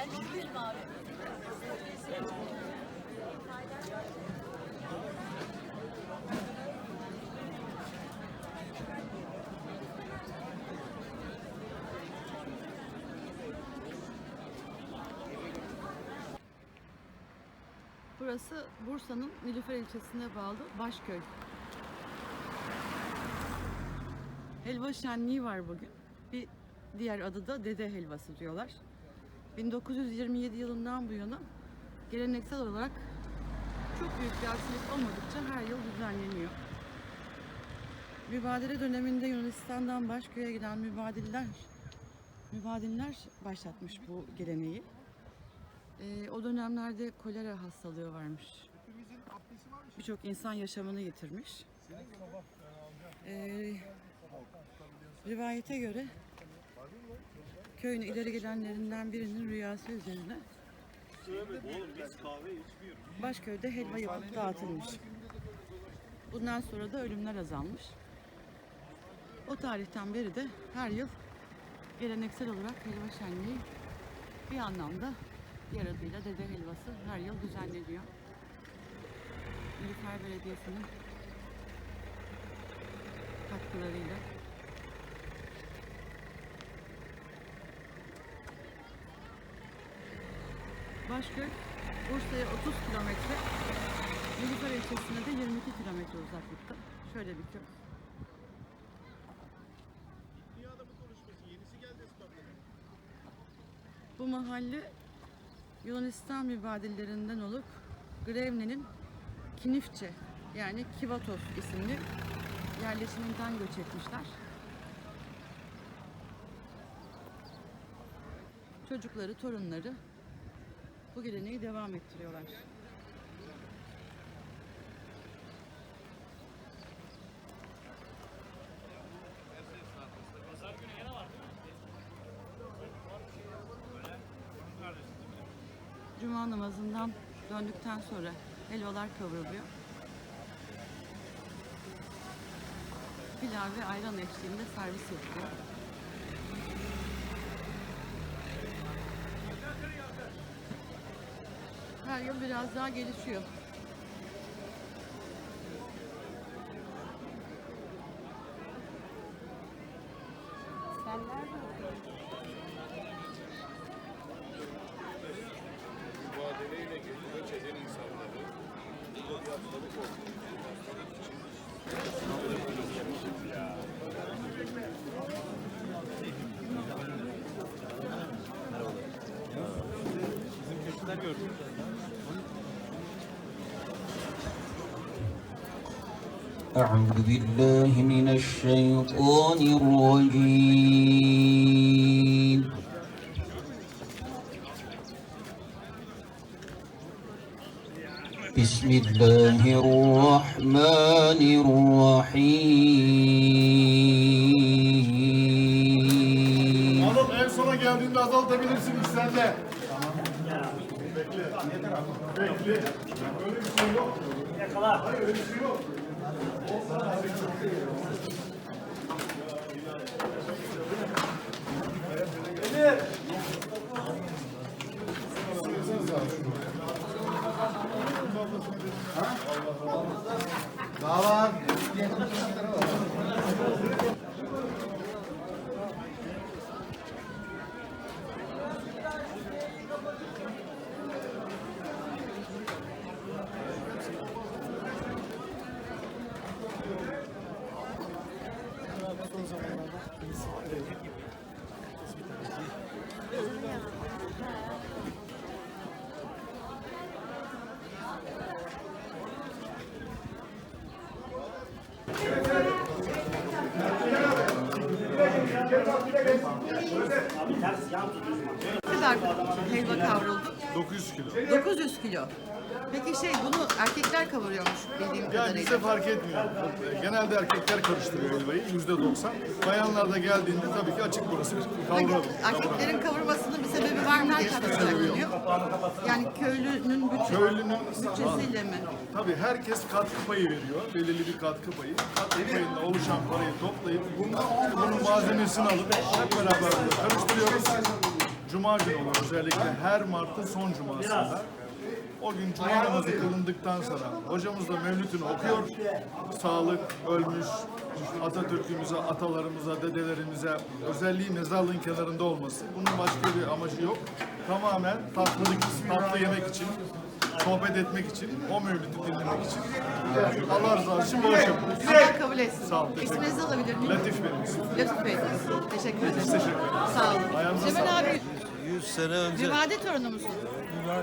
Ben değilim abi. Burası Bursa'nın Nilüfer ilçesine bağlı Başköy. Helva şenliği var bugün. Bir diğer adı da dede helvası diyorlar. 1927 yılından bu yana geleneksel olarak çok büyük bir aksilik olmadıkça her yıl düzenleniyor. Mübadele döneminde Yunanistan'dan Başköy'e giden mübadiller mübadiller başlatmış bu geleneği. Ee, o dönemlerde kolera hastalığı varmış. Birçok insan yaşamını yitirmiş. Ee, rivayete göre köyün ileri gelenlerinden birinin rüyası üzerine Başköy'de helva yapıp dağıtılmış. Bundan sonra da ölümler azalmış. O tarihten beri de her yıl geleneksel olarak helva şenliği bir anlamda diğer adıyla Dede Helvası her yıl düzenleniyor. Nilüfer Belediyesi'nin katkılarıyla. Başköy Bursa'ya 30 kilometre, Nilüfer ilçesine de 22 kilometre uzaklıkta. Şöyle bir köy. Dünyada bu konuşması yenisi geldi ispatladı. Bu mahalle Yunanistan mübadillerinden olup Grevne'nin Kinifçe yani Kivatos isimli yerleşiminden göç etmişler. Çocukları, torunları bu geleneği devam ettiriyorlar. Cuma namazından döndükten sonra helvalar kavruluyor. Pilav ve ayran eşliğinde servis yapılıyor. Her yıl biraz daha gelişiyor. Mübadeleyle göç eden insanları bu fiyatları korkutuyor. Hastalık için. أعوذ بالله من الشيطان الرجيم بسم الله الرحمن الرحيم Anıl en sona geldiğinde azaltabilirsin sen de. Bekle. Bekle. Öyle bir şey yok. Yakala. Hayır öyle bir şey yok. Thank you. Ne kadar helva kavruldu? 900 kilo. 900 kilo. Peki şey bunu erkekler kavuruyormuş bildiğim Yani kadarıyla. bize fark etmiyor. Genelde erkekler karıştırıyor helvayı yüzde doksan. Bayanlar da geldiğinde tabii ki açık burası kavuralım. erkeklerin kavurmasının bir sebebi var mı? Ne kaynaklanıyor? Yani köylünün bütçe, Köylünün bütçesiyle mi? tabii herkes katkı payı veriyor. Belirli bir katkı payı. Katkı payında oluşan parayı toplayıp bunun malzemesini alıp hep beraber burada karıştırıyoruz. Cuma günü olur özellikle her Mart'ın son cumasında. O gün cuma namazı kılındıktan sonra hocamız da mevlütünü okuyor. Sağlık, ölmüş, Atatürk'ümüze, atalarımıza, dedelerimize özelliği mezarlığın kenarında olması. Bunun başka bir amacı yok. Tamamen tatlılık, tatlı yemek için, sohbet etmek için, o mevlütü dinlemek için. Allah için bu iş yapıyoruz. Allah kabul etsin. Sağ olun, İsminizi alabilir miyim? Latif benim ismim. Latif Bey. Teşekkür ederim. teşekkür ederiz. Sağ olun. Ayağınıza Cemal sağlık. abi 100 sene önce Rivade torunu musun?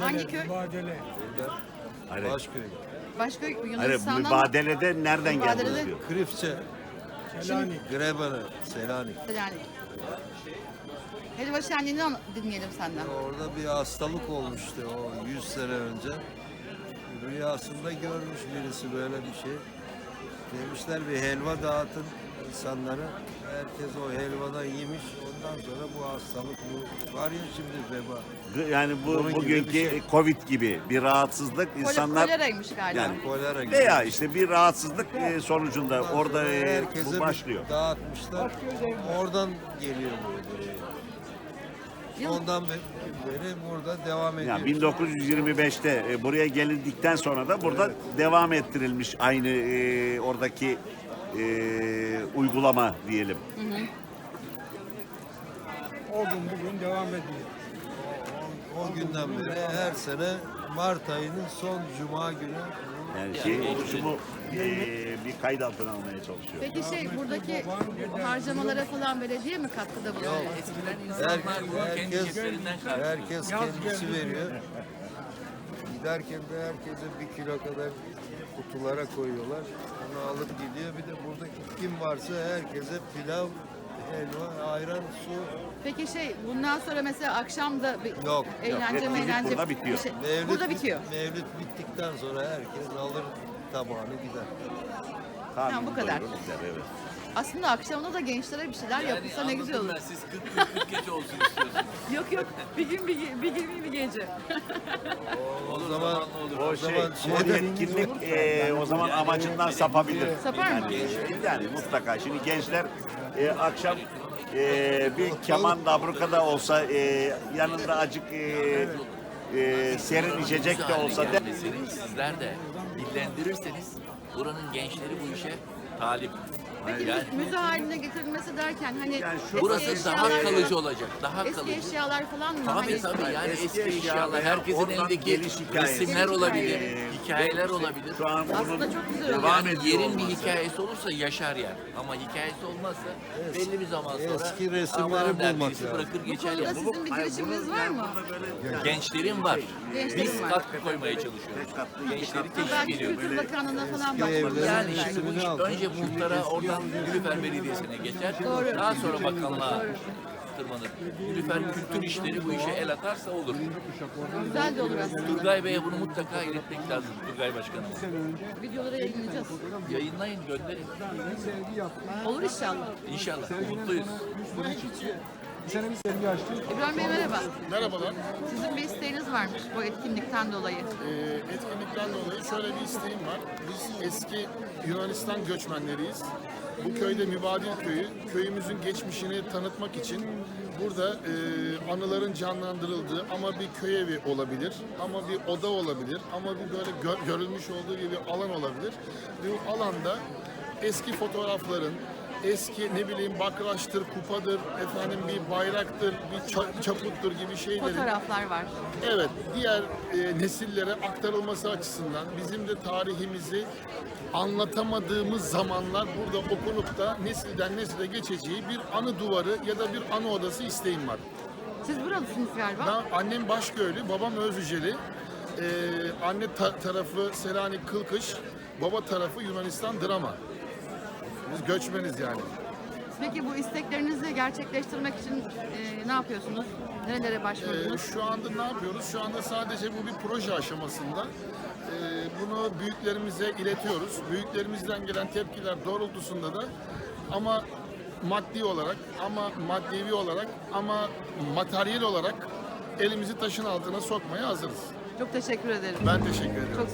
Hangi köy? Mübadele. Başköy, Başka Hayır, Yunanistan'dan mübadelede nereden Mübadelede- geldiniz diyor. Krifçe, Selanik. Grebene, Selanik. yani. Helva şenliğini an- dinleyelim senden. Orada bir hastalık olmuştu o 100 sene önce. Rüyasında görmüş birisi böyle bir şey. Demişler bir helva dağıtın insanlara. Herkes o helvadan yemiş. Ondan sonra bu hastalık bu var ya şimdi veba. Yani bu Onun gibi bugünkü bir şey. Covid gibi bir rahatsızlık insanlar Koleraymış galiba. yani Kolera gibi. veya işte bir rahatsızlık e, sonucunda Ondan orada sonra e, herkese bu bir başlıyor. Dağıtmışlar. Oradan geliyor bu. Ondan be- beri burada devam ediyor. Yani 1925'te e, buraya gelindikten sonra da burada devam ettirilmiş aynı e, oradaki e, uygulama diyelim. O gün bugün devam ediyor. O günden beri her sene Mart ayının son cuma günü Yani şey oluşumu e, bir kayıt altına almaya çalışıyor. Peki şey buradaki harcamalara falan belediye mi katkıda bulunuyor? her, herkes, herkes kendisi veriyor. Giderken de herkese bir kilo kadar kutulara koyuyorlar. Onu alıp gidiyor. Bir de buradaki kim varsa herkese pilav, helva, ayran, su. Peki şey bundan sonra mesela akşam da bir Yok, eğlence Etkinlik meğlence burada bitiyor. bir şey- Mevlüt, burada bitiyor. Mevlüt bittikten sonra herkes alır tabağını gider. Tahmin bu kadar. doyurur gider, evet. Aslında akşamda da gençlere bir şeyler yapılsa ne güzel olur. Ben, siz 40 40 gece olsun istiyorsunuz. Yok yok bir gün bir, ge- bir gün bir gece. O zaman O o şey, zaman bu şeyde etkinlik e, o zaman amacından sapabilir. Sapar mı? Yani, yani mutlaka. Şimdi gençler e, akşam e, bir keman dabruka da olsa e, yanında acık e, e, serin içecek de olsa de, Gelmesini sizler de dillendirirseniz buranın gençleri bu işe talip. Peki Yani müze haline getirilmesi derken hani Yani şu- eski burası daha eşyalar- kalıcı olacak. Daha Eski kalıcı. eşyalar falan mı? Tabii Hani tabii yani Eski eski, eşyalar herkesin elindeki resimler olabilir, hikayeler olabilir. şu an Aslında çok güzel devam Yani yerin bir hikayesi olursa yaşar yer. Ama hikayesi olmazsa belli bir zaman sonra eski resimleri bulmak lazım. bırakır Bu geçer yer. sizin bir girişiminiz var mı? Gençlerin var. Biz katkı koymaya çalışıyoruz. Gençleri teşvik Belki ediyoruz. Kültür Bakanlığı'na falan başvururuz. Yani şimdi bu iş aldım. önce muhtara oradan Nilüfer Belediyesi'ne geçer. Doğru. Daha sonra bakanlığa tırmanır. Nilüfer kültür işleri bu işe el atarsa olur. Güzel de olur aslında. Turgay Bey'e bunu mutlaka iletmek lazım Turgay Başkanım. Videoları yayınlayacağız. Yayınlayın, gönderin. Olur inşallah. İnşallah. Umutluyuz. İbrahim Bey merhaba. Merhabalar. Sizin bir isteğiniz varmış bu etkinlikten dolayı. Ee, etkinlikten dolayı şöyle bir isteğim var. Biz eski Yunanistan göçmenleriyiz. Bu köyde Mübadil Köyü, köyümüzün geçmişini tanıtmak için burada e, anıların canlandırıldığı ama bir köy evi olabilir, ama bir oda olabilir, ama bir böyle gö- görülmüş olduğu bir alan olabilir. Bu alanda eski fotoğrafların, eski ne bileyim bakraçtır, kupadır, efendim bir bayraktır, bir ça- çaputtur gibi şeylerin Fotoğraflar var. Evet, diğer e, nesillere aktarılması açısından bizim de tarihimizi anlatamadığımız zamanlar burada okunup da nesilden nesile geçeceği bir anı duvarı ya da bir anı odası isteğim var. Siz buralısınız galiba. Ben, annem Başköylü, babam Özüceli. Ee, anne ta- tarafı Selanik Kılkış, baba tarafı Yunanistan Drama. Biz göçmeniz yani. Peki bu isteklerinizi gerçekleştirmek için e, ne yapıyorsunuz? Nerelere Ee, başvurdunuz? şu anda ne yapıyoruz? Şu anda sadece bu bir proje aşamasında. Ee, bunu büyüklerimize iletiyoruz. Büyüklerimizden gelen tepkiler doğrultusunda da ama maddi olarak, ama maddevi olarak, ama materyal olarak elimizi taşın altına sokmaya hazırız. Çok teşekkür ederim. Ben teşekkür ederim. Çok